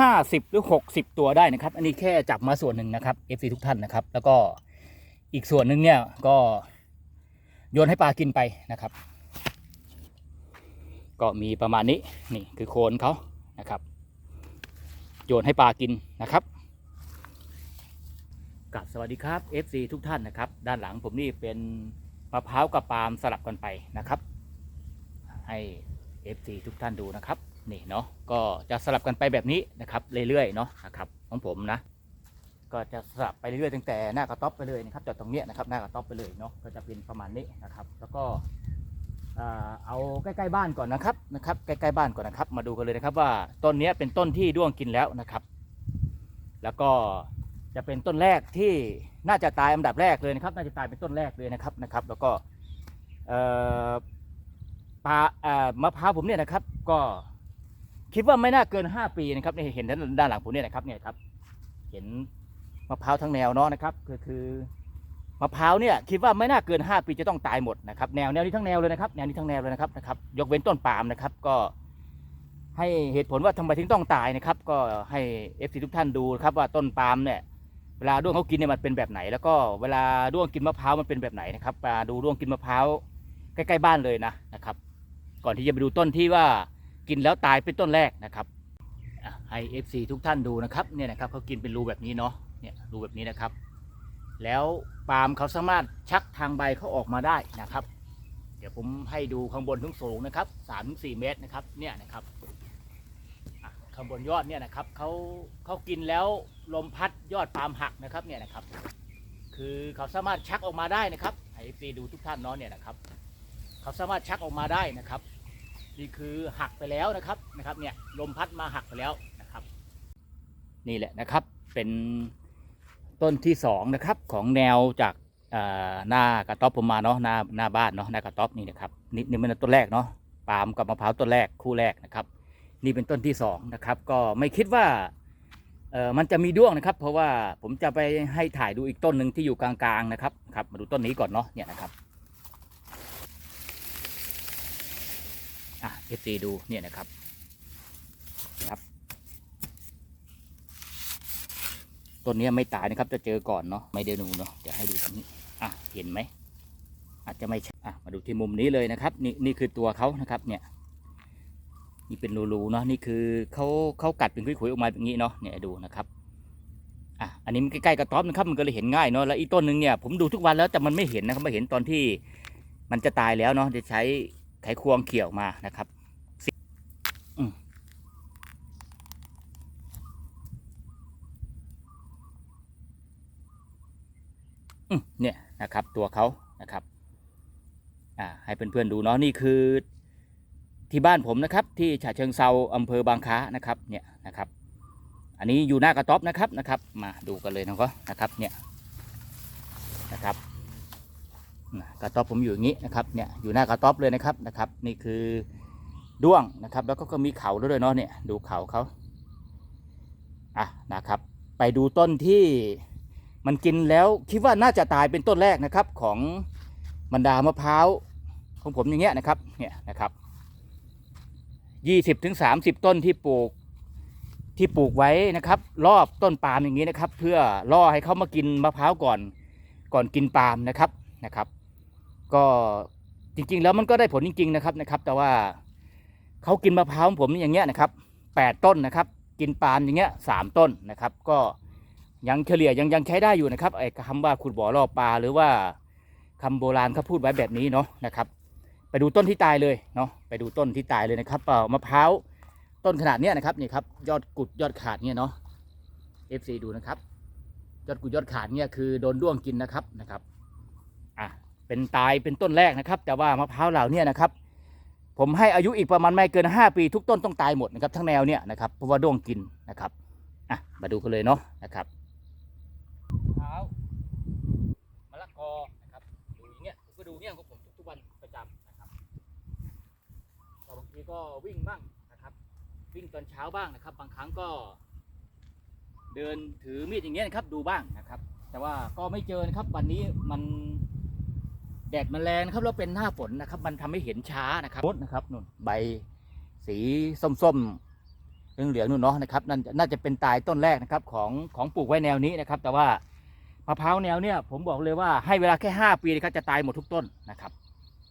ห้าสิบหรือหกสิบตัวได้นะครับ อันนี้แค่จับมาส่วนหนึ่งนะครับ FC ทุกท่านนะครับ แล้วก็อีกส่วนหนึ่งเนี่ยก็โยนให้ปลากินไปนะครับ ก็มีประมาณนี้นี่คือโคนเขานะครับ โยนให้ปลากินนะครับกับสวัสดีครับ FC ทุกท่านนะครับ ด้านหลังผมนี่เป็นมะพร้าวกับปาล์มสลับกันไปนะครับ ให้ FC ทุกท่านดูนะครับ นี่เนาะก็จะสลับกันไปแบบนี้นะครับเรื่อยๆเนาะนะครับของผมนะ ก็จะสลับไปเรื่อยๆตั้งแต่หน้ากระต๊อบไปเลยนะครับจากตรงเนี้ยนะครับหน้ากระต๊อบไปเลยเนาะก็จะเป็นประมาณนี้นะครับ แล้วก็เอาใกล้ๆบ้านก่อนนะครับนะครับใกล้ๆบ้านก่อนนะครับ มาดูกันเลยนะครับว่าต้นเนี้ยเป็นต้นที่ด้วงกินแล้วนะครับ แล้วก็จะเป็นต้นแรกที่น่าจะตายอันดับแรกเลยนะครับ น่าจะตายเป็นต้นแรกเลยนะครับนะครับ แล้วก็ปลามะพร้าวผมเนี่ยนะครับ ก็ คิดว่าไม่น่าเกิน 5 ปีนะครับนี่เห็นด้านด้านหลังผมเนี่ยนะครับเนี่ยครับ เห็นมะพร้าวทั้งแนวเนาะนะครับก็คือมะพร้าวเนี่ยคิดว่าไม่น่าเกิน 5 ปีจะต้องตายหมดนะครับแนวแนวนี้ทั้งแนวเลยนะครับแนวนี้ทั้งแนวเลยนะครับนะครับ ยกเว้นต้นปาล์มนะครับก็ให้เหตุผลว่าทำไมถึงต้องตายนะครับ ก็ให้เอฟซีทุกท่านดูครับว่าต้นปาล์มเนี่ยเวลาด้วงเขากินเนี่ยมันเป็นแบบไหน แล้วก็เวลาด้วงกินมะพร้าวมันเป็นแบบไหนนะครับมาดูด้วงกินมะพร้าวใกล้ๆบ้านเลยนะนะครับ ก่อนที่จะไปดูต้นที่ว่า กินแล้วตายเป็นต้นแรกนะครับให้ FC ทุกท่านดูนะครับเนี่ยนะครับเขากินเป็นรูแบบนี้เนาะเนี่ยรูแบบนี้นะครับ แล้วปาล์มเขาสามารถชักทางใบเขาออกมาได้นะครับ เดี๋ยวผมให้ดูข้างบนทุ่งสูงนะครับสามถึงสี่เมตรนะครับเนี่ยนะครับข้างบนยอดเนี่ยนะครับเขาเขากินแล้วลมพัดยอดปาล์มหักนะครับเนี่ยนะครับ คือเขาสามารถชักออกมาได้นะครับให้ FC ดูทุกท่านเนาะเนี่ยนะครับ เขาสามารถชักออกมาได้นะครับ นี่คือหักไปแล้วนะครับนะครับเนี่ยลมพัดมาหักไปแล้วนะครับ นี่แหละนะครับเป็นต้นที่สองนะครับของแนวจากหน้ากระต๊อบผมมาเนาะหน้าหน้าบ้านเนาะหน้ากระต๊อบนี่นะครับนี่นี่เป็นต้นแรกเนาะปาล์มกับมะพร้าวต้นแรกคู่แรกนะครับ นี่เป็นต้นที่สองนะครับก็ไม่คิดว่าเออมันจะมีด้วงนะครับ เพราะว่าผมจะไปให้ถ่ายดูอีกต้นหนึ่งที่อยู่กลางๆนะครับครับมาดูต้นนี้ก่อนเนาะเนี่ยนะครับ อะเอฟซีดูเนี่ยนะครับครับต้นนี้ไม่ตายนะครับจะเจอก่อนเนาะไม่เดี๋ยวหนูเนาะจะให้ดูตรงนี้อะเห็นไหมอาจจะไม่อะมาดูที่มุมนี้เลยนะครับ นี่นี่คือตัวเขานะครับเนี่ยนี่เป็นรูๆเนาะนี่คือเขาเขากัดเป็นขุยๆออกมาแบบนี้เนาะเนี่ยดูนะครับอะอันนี้มันใกล้ๆกระต๊อบนะครับมันก็เลยเห็นง่ายเนาะแล้วอีต้นหนึ่งเนี่ยผมดูทุกวันแล้วแต่มันไม่เห็นนะครับไม่เห็นตอนที่มันจะตายแล้วเนาะจะใช้ ไขควงเขี่ยวมานะครับเนี่ยนะครับตัวเขานะครับอ่าให้เพื่อนๆดูเนาะนี่คือที่บ้านผมนะครับที่ฉะเชิงเซาอำเภอบางค้านะครับเนี่ยนะครับ อันนี้อยู่หน้ากระต๊อบนะครับนะครับ มาดูกันเลยนะครับนะครับเนี่ยนะครับ กระต๊อบผมอยู่อย่างนี้นะครับเนี่ยอยู่หน้ากระต๊อบเลยนะครับนะครับ นี่คือด้วงนะครับ แล้วก็ก็มีเขาด้วยเนาะเนี่ยดูเขาเขาอะนะครับ ไปดูต้นที่มันกินแล้วคิดว่าน่าจะตายเป็นต้นแรกนะครับของบรรดามะพร้าวของผมอย่างเงี้ยนะครับเนี่ยนะครับยี่สิบถึงสามสิบต้นที่ปลูกที่ปลูกไว้นะครับ รอบต้นปาล์มอย่างนี้นะครับ เพื่อล่อให้เขามากินมะพร้าวก่อนก่อนกินปาล์มนะครับนะครับ ก็จริงๆ แล้วมันก็ได้ผลจริง ๆ นะครับนะครับ แต่ว่าเขากินมะพร้าวของผมอย่างเงี้ยนะครับแปดต้นนะครับ กินปาล์มอย่างเงี้ยสามต้นนะครับ ก็ยังเฉลี่ยยังยังใช้ได้อยู่นะครับไอ้คำว่าขุดบ่อล่อปลาหรือว่าคำโบราณเขาพูดไว้แบบนี้เนาะนะครับ ไปดูต้นที่ตายเลยเนาะไปดูต้นที่ตายเลยนะครับเอ่อมะพร้าวต้นขนาดเนี้ยนะครับนี่ครับยอดกุดยอดขาดเนี่ยเนาะ FC ดูนะครับ ยอดกุดยอดขาดเนี่ยคือโดนด้วงกินนะครับนะครับ เป็นตายเป็นต้นแรกนะครับ แต่ว่ามะพร้าวเหล่านี้นะครับ ผมให้อายุอีกประมาณไม่เกิน 5 ปีทุกต้นต้องตายหมดนะครับทั้งแนวเนี่ยนะครับเพราะว่าด้วงกินนะครับอะมาดูกันเลยเนาะนะครับมะพร้าวมะละกอนะครับดูอย่างเงี้ยผมก็ดูเนี่ยของผมทุกวันประจำนะครับก็บางทีก็วิ่งบ้างนะครับ วิ่งตอนเช้าบ้างนะครับ บางครั้งก็ เดินถือมีดอย่างเงี้ยนะครับ ดูบ้างนะครับ แต่ว่าก็ไม่เจอนะครับวันนี้มัน แดดมันแรงครับแล้วเป็นหน้าฝนนะครับ มันทำให้เห็นช้านะครับมดนะครับนู่นใบสีส้มๆเหลืองๆนู่นเนาะนะครับนั่นน่าจะเป็นตายต้นแรกนะครับของของปลูกไว้แนวนี้นะครับ แต่ว่ามะพร้าวแนวเนี้ยผมบอกเลยว่าให้เวลาแค่ห้าปีนะครับจะตายหมดทุกต้นนะครับ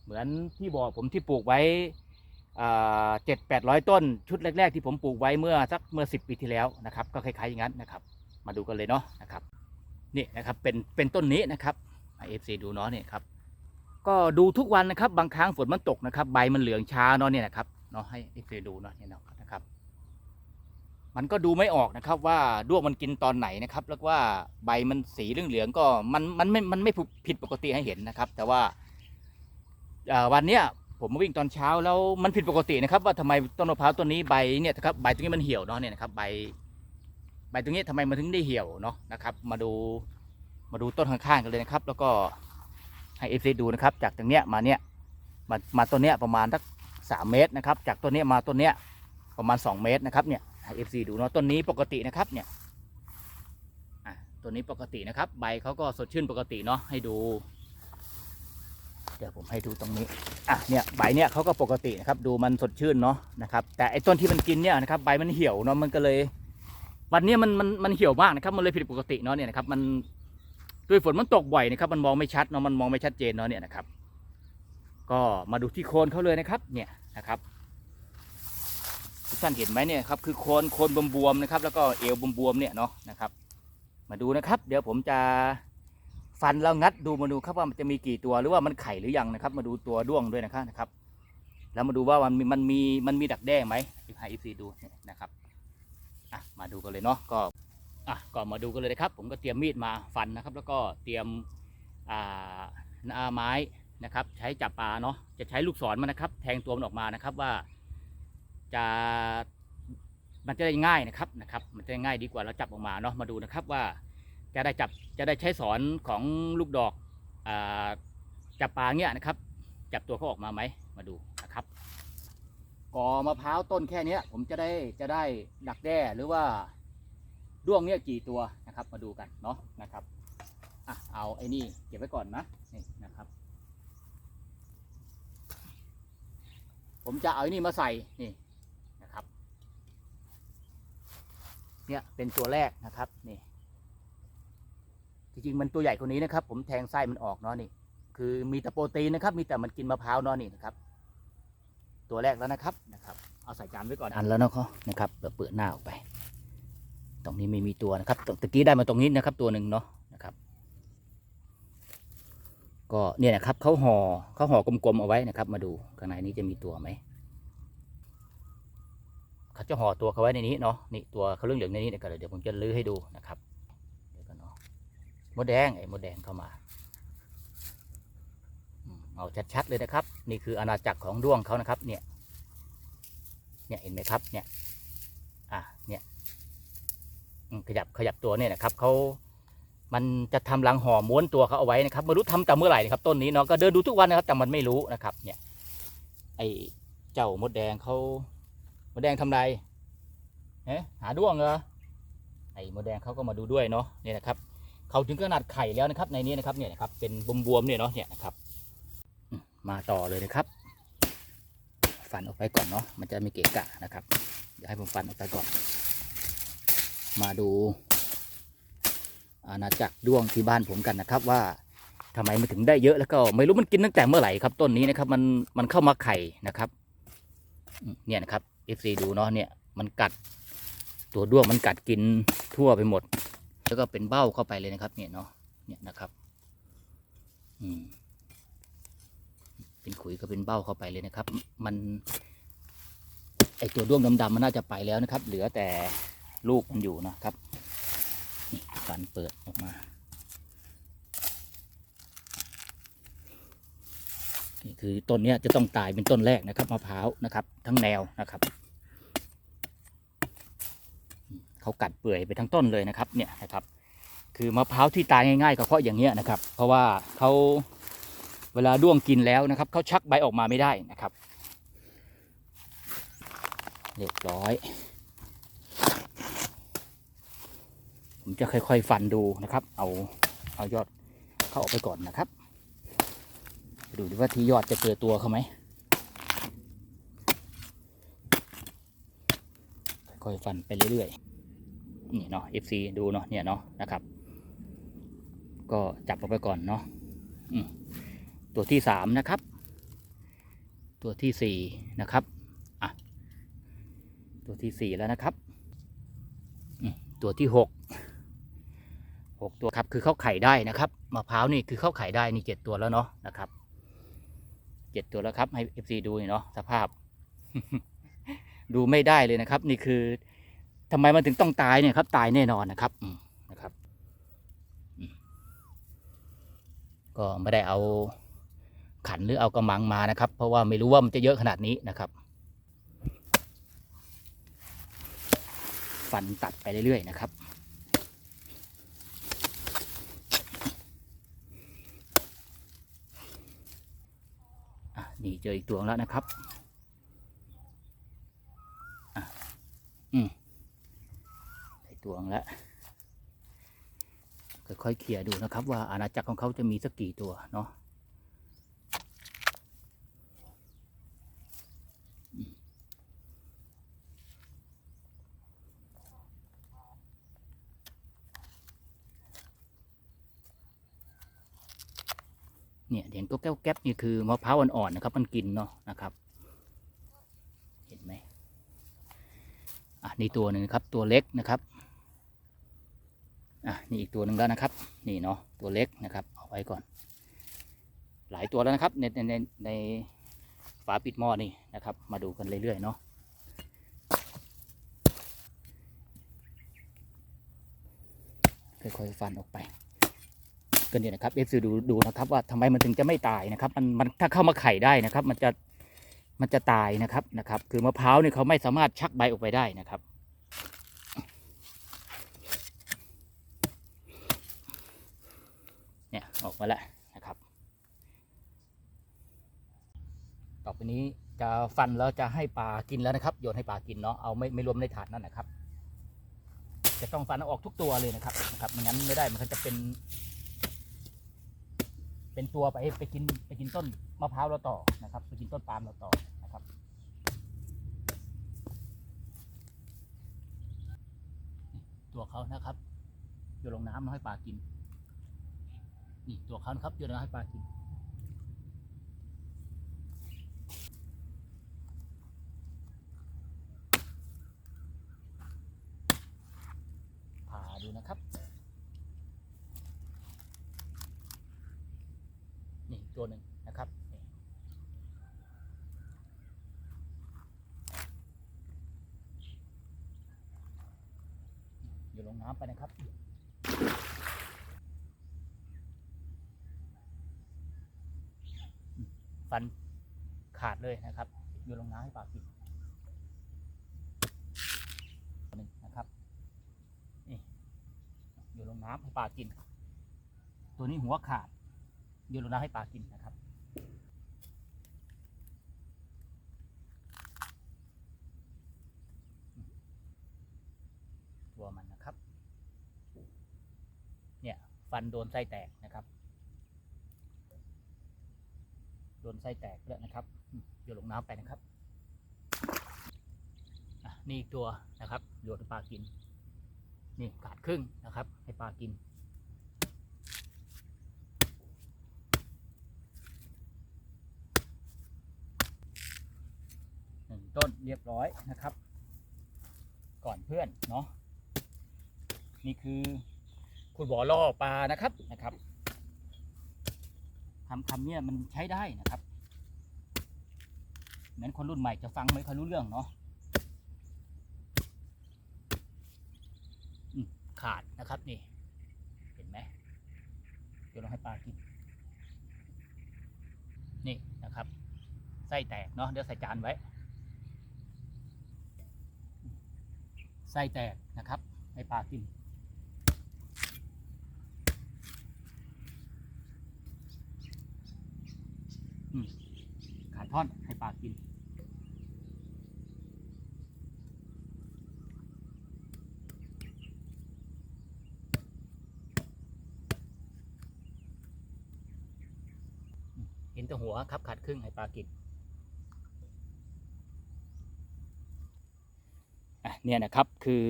เหมือนที่บอกผมที่ปลูกไว้เจ็ดแปดร้อยต้น ชุดแรก ๆ ที่ผมปลูกไว้เมื่อสักเมื่อสิบปีที่แล้วนะครับ ก็คล้ายๆอย่างนั้นนะครับ มาดูกันเลยเนาะนะครับนี่นะครับเป็นเป็นต้นนี้นะครับเอฟซีดูเนาะเนี่ยครับ ก็ดูทุกวันนะครับ บางครั้งฝนมันตกนะครับ ใบมันเหลืองช้าเนาะเนี่ยนะครับเนาะให้เอฟซีดูเนาะเนี่ยนะครับ มันก็ดูไม่ออกนะครับ ว่าด้วงมันกินตอนไหนนะครับ แล้วว่าใบมันสีเหลืองๆก็มันมันไม่มันไม่ผิดปกติให้เห็นนะครับ แต่ว่าวันเนี้ยผมมาวิ่งตอนเช้าแล้วมันผิดปกตินะครับ ว่าทำไมต้นมะพร้าวต้นนี้ใบเนี่ยนะครับใบตรงนี้มันเหี่ยวเนาะเนี่ยนะครับใบใบตรงนี้ทำไมมันถึงได้เหี่ยวเนาะนะครับ มาดูมาดูต้นข้างๆกันเลยนะครับ แล้วก็ ให้เอฟซีดูนะครับ จากตรงเนี้ยมาเนี้ยมามาต้นเนี้ยประมาณสักสามเมตรนะครับ จากต้นเนี้ยมาต้นเนี้ยประมาณสองเมตรนะครับเนี่ยให้เอฟซีดูเนาะต้นนี้ปกตินะครับเนี่ยต้นนี้ปกตินะครับ ใบเขาก็สดชื่นปกติเนาะให้ดู เดี๋ยวผมให้ดูตรงนี้อะเนี่ยใบเนี่ยเขาก็ปกตินะครับ ดูมันสดชื่นเนาะนะครับ แต่ไอ้ต้นที่มันกินเนี่ยนะครับใบมันเหี่ยวเนาะมันก็เลย วันนี้มันมันมันเหี่ยวมากนะครับ มันเลยผิดปกติเนาะเนี่ยนะครับมัน ด้วยฝนมันตกบ่อยนะครับมันมองไม่ชัดเนาะมันมองไม่ชัดเจนเนาะเนี่ยนะครับ ก็มาดูที่โคนเขาเลยนะครับเนี่ยนะครับทุกท่านเห็นไหมเนี่ยครับคือโคนโคนบวมๆนะครับแล้วก็เอวบวมๆเนี่ยเนาะนะครับ มาดูนะครับ เดี๋ยวผมจะฟันแล้วงัดดูมาดูครับว่ามันจะมีกี่ตัวหรือว่ามันไข่หรือยังนะครับ มาดูตัวด้วงด้วยนะครับนะครับ แล้วมาดูว่ามันมีมันมีมันมีดักแด้ไหมให้อีซีดูนะครับอะมาดูกันเลยเนาะก็ อะก็มาดูกันเลยนะครับ ผมก็เตรียมมีดมาฟันนะครับ แล้วก็เตรียมอ่าหน้าไม้นะครับ ใช้จับปลาเนาะจะใช้ลูกศรมันนะครับ แทงตัวมันออกมานะครับว่าจะมันจะได้ง่ายนะครับนะครับ มันจะง่ายดีกว่าเราจับออกมาเนาะมาดูนะครับว่าจะได้จับจะได้ใช้สอนของลูกดอกอจับปลาเงี้ยนะครับ จับตัวเขาออกมาไหมมาดูนะครับกอมะพร้าวต้นแค่เนี้ยผมจะได้จะได้ดักแด้หรือว่า ด้วงเนี่ยกี่ตัวนะครับมาดูกันเนาะนะครับอะเอาไอ้นี่เก็บไว้ก่อนนะนี่นะครับ ผมจะเอาไอ้นี่มาใส่นี่นะครับเนี่ยเป็นตัวแรกนะครับนี่จริงๆมันตัวใหญ่กว่านี้นะครับ ผมแทงไส้มันออกเนาะนี่ คือมีแต่โปรตีนนะครับ มีแต่มันกินมะพร้าวเนาะนี่นะครับ ตัวแรกแล้วนะครับนะครับ เอาใส่จานไว้ก่อนอันแล้วเนาะเขานะครับเปิดเปิดหน้าออกไป ตรงนี้ไม่มีตัวนะครับตะกี้ได้มาตรงนี้นะครับ ตัวหนึ่งเนาะนะครับ ก็เนี่ยนะครับเขาห่อเขาห่อกลมๆเอาไว้นะครับ มาดูข้างในนี้จะมีตัวไหมเขาจะห่อตัวเขาไว้ในนี้เนาะนี่ตัวเขาเรื่องเหลืองในนี้เดี๋ยวกันเดี๋ยวผมจะลื้อให้ดูนะครับเดี๋ยวกันเนาะมดแดงไอ้มดแดงเข้ามาเอาชัดๆเลยนะครับ นี่คืออาณาจักรของด้วงเขานะครับ เนี่ย เนี่ยเห็นไหมครับเนี่ย ขยับขยับตัวเนี่ยนะครับเขามันจะทำรังห่อม้วนตัวเขาเอาไว้นะครับไม่รู้ทำแต่เมื่อไหร่นะครับต้นนี้เนาะก็เดินดูทุกวันนะครับ แต่มันไม่รู้นะครับ เนี่ย ไอเจ้ามดแดงเขามดแดงทำไรเอ๊ะหาด้วงเหรอไอมดแดงเขาก็มาดูด้วยเนาะเนี่ยนะครับเขาถึงขนาดไข่แล้วนะครับ ในนี้นะครับเนี่ยนะครับเป็นบวมๆเนี่ยเนาะเนี่ยนะครับ มาต่อเลยนะครับ ฟันออกไปก่อนเนาะมันจะมีเกะกะนะครับเดี๋ยวให้ผมฟันออกไปก่อน มาดูอาณาจักรด้วงที่บ้านผมกันนะครับว่าทำไมมันถึงได้เยอะแล้วก็ไม่รู้มันกินตั้งแต่เมื่อไหร่ครับต้นนี้นะครับมันมันเข้ามาไข่นะครับเนี่ยนะครับ FC ดูเนาะเนี่ยมันกัดตัวด้วงมันกัดกินทั่วไปหมด แล้วก็เป็นเบ้าเข้าไปเลยนะครับ เนี่ยเนาะเนี่ยนะครับอืมเป็นขุยก็เป็นเบ้าเข้าไปเลยนะครับ มันไอตัวด้วงดำๆมันน่าจะไปแล้วนะครับ เหลือแต่ ลูกมันอยู่นะครับนี่ฟันเปิดออกมานี่คือต้นนี้จะต้องตายเป็นต้นแรกนะครับมะพร้าวนะครับ ทั้งแนวนะครับเขากัดเปื่อยไปทั้งต้นเลยนะครับเนี่ยนะครับ คือมะพร้าวที่ตายง่ายๆก็เพราะอย่างเงี้ยนะครับ เพราะว่าเขาเวลาด้วงกินแล้วนะครับเขาชักใบออกมาไม่ได้นะครับเรียบร้อย ผมจะค่อยๆฟันดูนะครับ เอาเอายอดเข้าออกไปก่อนนะครับ ดูดิว่าที่ยอดจะเจอตัวเขาไหมค่อยๆฟันไปเรื่อยๆนี่เนาะ FC ดูเนาะเนี่ยเนาะนะครับ ก็จับออกไปก่อนเนาะตัวที่สามนะครับ ตัวที่สี่นะครับอะตัวที่สี่แล้วนะครับตัวที่หก หกตัวครับคือเข้าไข่ได้นะครับมะพร้าวนี่คือเข้าไข่ได้นี่เจ็ดตัวแล้วเนาะนะครับเจ็ดตัวแล้วครับให้ FC ดูนี่เนาะสภาพ ดูไม่ได้เลยนะครับ นี่คือทำไมมันถึงต้องตายเนี่ยครับ ตายแน่นอนนะครับนะครับก็ไม่ได้เอาขันหรือเอากระมังมานะครับ เพราะว่าไม่รู้ว่ามันจะเยอะขนาดนี้นะครับฟันตัดไปเรื่อยๆนะครับ อะนี่ เจออีกตัวแล้วนะครับอืมได้ตัวแล้วค่อยๆเคลียร์ดูนะครับ ว่าอาณาจักรของเขาจะมีสักกี่ตัวเนาะ เนี่ยเห็นตัวแก้วแก๊บนี่คือมะพร้าวอ่อนๆนะครับ มันกินเนาะนะครับ เห็นไหมอะนี่ตัวหนึ่งครับตัวเล็กนะครับอะนี่อีกตัวหนึ่งแล้วนะครับ นี่เนาะตัวเล็กนะครับ เอาไว้ก่อน หลายตัวแล้วนะครับ ในในในในฝาปิดหม้อนี่นะครับ มาดูกันเรื่อยๆเนาะค่อยๆฟันออกไป ก็เนี่ยนะครับเอฟซีดูดูนะครับว่าทำไมมันถึงจะไม่ตายนะครับมันมันถ้าเข้ามาไข่ได้นะครับ มันจะมันจะตายนะครับนะครับ คือมะพร้าวเนี่ยเขาไม่สามารถชักใบออกไปได้นะครับเนี่ยออกมาแล้วนะครับ ต่อไปนี้จะฟันแล้วจะให้ปลากินแล้วนะครับโยนให้ปลากินเนาะเอาไม่ไม่รวมในถาดนั่นนะครับ จะต้องฟันเอาออกทุกตัวเลยนะครับนะครับไม่งั้นไม่ได้มันก็จะเป็น เป็นตัวไปไปกินไปกินต้นมะพร้าวเราต่อนะครับ ไปกินต้นปาล์มเราต่อนะครับ ตัวเขานะครับโยนลงน้ำแล้วให้ปลากินนี่ตัวเขานะครับโยนมาให้ปลากินผ่าดูนะครับ นี่ ตัวหนึ่งนะครับนี่ลงน้ำไปนะครับฟันขาดเลยนะครับโยนลงน้ำให้ปลากินหนึ่งนะครับนี่โยนลงน้ำให้ปลากิน ตัวนี้หัวขาด โยนลงน้ำให้ปลากินนะครับ ตัวมันนะครับ เนี่ย ฟันโดนไส้แตกนะครับ โดนไส้แตกแล้วนะครับอืมโยนลงน้ำไปนะครับนี่อีกตัวนะครับโยนให้ปลากิน นี่ขาดครึ่งนะครับ ให้ปลากิน หนึ่ง ต้นเรียบร้อยนะครับ ก่อนเพื่อนเนาะนี่คือคุณบ่อล่อปลานะครับนะครับคำคำเนี้ยมันใช้ได้นะครับเหมือนคนรุ่นใหม่จะฟังไม่ค่อยรู้เรื่องเนาะขาดนะครับนี่ เห็นไหมเดี๋ยวเราให้ปลากินนี่นะครับไส้แตกเนาะเดี๋ยวใส่จานไว้ ไส้แตกนะครับ ให้ปลากิน ขาท่อนให้ปลากิน เห็นแต่หัวครับขาดครึ่งให้ปลากินอะ เนี่ยนะครับคือ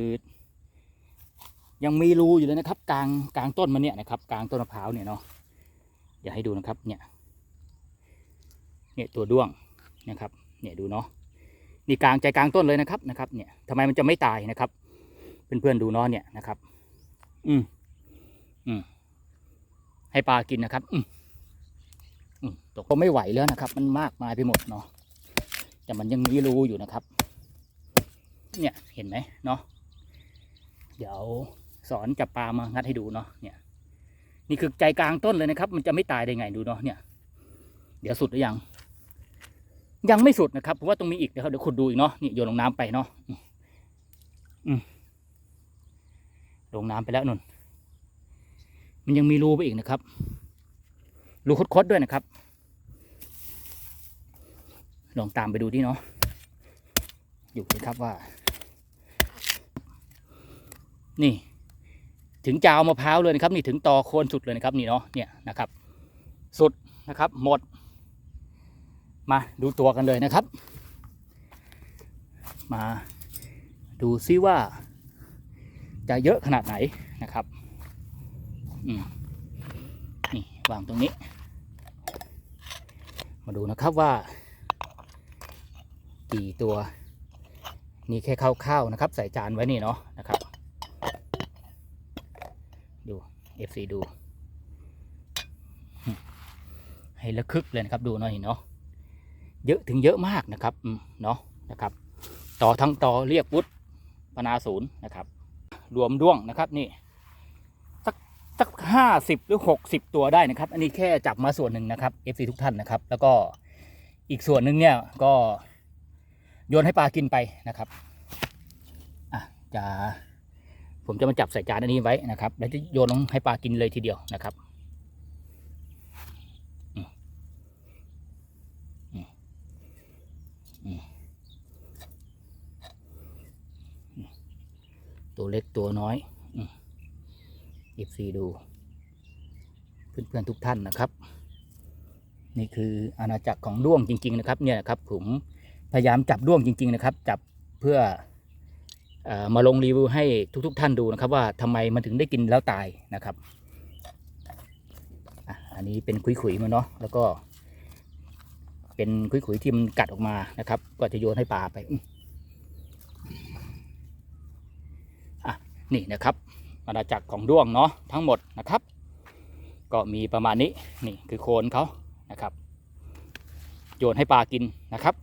ยังมีรูอยู่เลยนะครับ กลางกลางต้นมันเนี่ยนะครับ กลางต้นมะพร้าวเนี่ยเนาะอย่าให้ดูนะครับเนี่ยเนี่ยตัวด้วงนะครับเนี่ยดูเนาะนี่กลางใจกลางต้นเลยนะครับนะครับเนี่ยทำไมมันจะไม่ตายนะครับ เพื่อนๆดูเนาะเนี่ยนะครับ อืมอืมให้ปลากินนะครับ อืมอืมตกก็ไม่ไหวแล้วนะครับ มันมากมายไปหมดเนาะแต่มันยังมีรูอยู่นะครับ เนี่ยเห็นไหมเนาะเดี๋ยวสอนจับปลามางัดให้ดูเนาะเนี่ย นี่คือใจกลางต้นเลยนะครับ มันจะไม่ตายได้ไงดูเนาะเนี่ย เดี๋ยวสุดหรือยัง ยังไม่สุดนะครับเพราะว่าต้องมีอีกนะครับเดี๋ยวขุดดูอีกเนาะนี่โยนลงน้ำไปเนาะลงน้ำไปแล้วนุ่น มันยังมีรูไปอีกนะครับรูคดๆด้วยนะครับ ลองตามไปดูที่เนาะอยู่นะครับว่า นี่ ถึงจาวมะพร้าวเลยนะครับ นี่ถึงตอโคนสุดเลยนะครับนี่เนาะเนี่ยนะครับ สุดนะครับหมด มาดูตัวกันเลยนะครับ มาดูซิว่า จะเยอะขนาดไหนนะครับนี่วางตรงนี้ มาดูนะครับว่า กี่ตัว นี่แค่คร่าวๆนะครับ ใส่จานไว้นี่เนาะนะครับ ดู FC ดู ให้ระคึกเลยนะครับดูหน่อยเนาะเยอะถึงเยอะมากนะครับเนาะนะครับ ต่อทั้งต่อเรียกวุฒิพนาศูนย์นะครับ รวมด้วงนะครับนี่สักสักห้าสิบหรือหกสิบตัวได้นะครับ อันนี้แค่จับมาส่วนหนึ่งนะครับ FC ทุกท่านนะครับ แล้วก็อีกส่วนหนึ่งเนี่ยก็โยนให้ปลากินไปนะครับอะจะ ผมจะมาจับใส่จานอันนี้ไว้นะครับ แล้วจะโยนลงให้ปลากินเลยทีเดียวนะครับตัวเล็กตัวน้อยอีฟซีดู เพื่อนๆทุกท่านนะครับ นี่คืออาณาจักรของด้วงจริง ๆ นะครับ เนี่ยนะครับผมพยายามจับด้วงจริง ๆ นะครับ จับเพื่อ มาลงรีวิวให้ทุกๆท่านดูนะครับ ว่าทำไมมันถึงได้กินแล้วตายนะครับอะอันนี้เป็นขุยๆมันเนาะแล้วก็เป็นขุยๆที่มันกัดออกมานะครับ ก็จะโยนให้ปลาไปอืมนี่นะครับอาณาจักรของด้วงเนาะทั้งหมดนะครับ ก็มีประมาณนี้นี่คือโคนเขานะครับ โยนให้ปลากินนะครับ